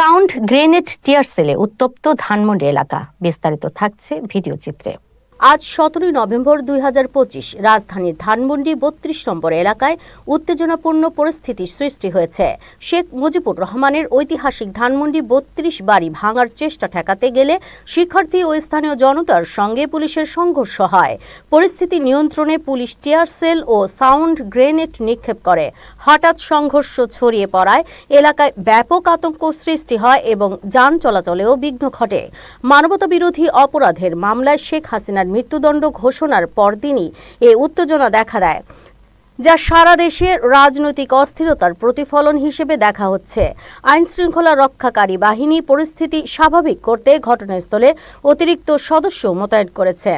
Sound grenade টিয়ার সেলে উত্তপ্ত ধানমন্ডি এলাকা। বিস্তারিত থাকছে ভিডিও চিত্রে। আজ সতেরোই নভেম্বর দুই হাজার পঁচিশ, রাজধানীর ধানমন্ডি বত্রিশ নম্বর এলাকায় উত্তেজনাপূর্ণ পরিস্থিতি সৃষ্টি হয়েছে। শেখ মুজিবুর রহমানের ঐতিহাসিক ধানমন্ডি বত্রিশ বাড়ি ভাঙার চেষ্টা ঠেকাতে গেলে শিক্ষার্থী ও স্থানীয় জনতার সঙ্গে পুলিশের সংঘর্ষ হয়। পরিস্থিতি নিয়ন্ত্রণে পুলিশ টিয়ার সেল ও সাউন্ড গ্রেনেড নিক্ষেপ করে। হঠাৎ সংঘর্ষ ছড়িয়ে পড়ায় এলাকায় ব্যাপক আতঙ্ক সৃষ্টি হয় এবং যান চলাচলেও বিঘ্ন ঘটে। মানবতা বিরোধী অপরাধের মামলায় শেখ হাসিনার মৃত্যুদণ্ড ঘোষণার পরদিনই এ উত্তেজনা দেখা দেয়, যা সারা দেশে রাজনৈতিক অস্থিরতার প্রতিফলন হিসেবে দেখা হচ্ছে। আইন শৃঙ্খলা রক্ষাকারী বাহিনী পরিস্থিতি স্বাভাবিক করতে ঘটনাস্থলে অতিরিক্ত সদস্য মোতায়েন করেছে।